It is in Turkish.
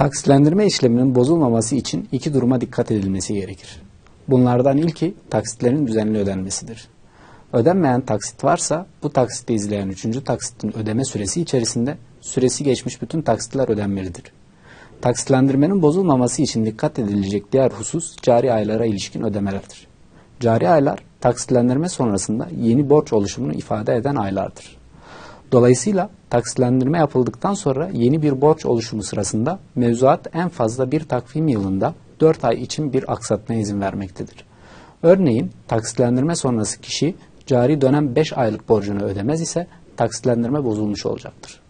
Taksitlendirme işleminin bozulmaması için iki duruma dikkat edilmesi gerekir. Bunlardan ilki taksitlerin düzenli ödenmesidir. Ödenmeyen taksit varsa bu taksitte izleyen üçüncü taksitin ödeme süresi içerisinde süresi geçmiş bütün taksitler ödenmelidir. Taksitlendirmenin bozulmaması için dikkat edilecek diğer husus cari aylara ilişkin ödemelerdir. Cari aylar taksitlendirme sonrasında yeni borç oluşumunu ifade eden aylardır. Dolayısıyla taksitlendirme yapıldıktan sonra yeni bir borç oluşumu sırasında mevzuat en fazla bir takvim yılında 4 ay için bir aksatma izin vermektedir. Örneğin taksitlendirme sonrası kişi cari dönem 5 aylık borcunu ödemez ise taksitlendirme bozulmuş olacaktır.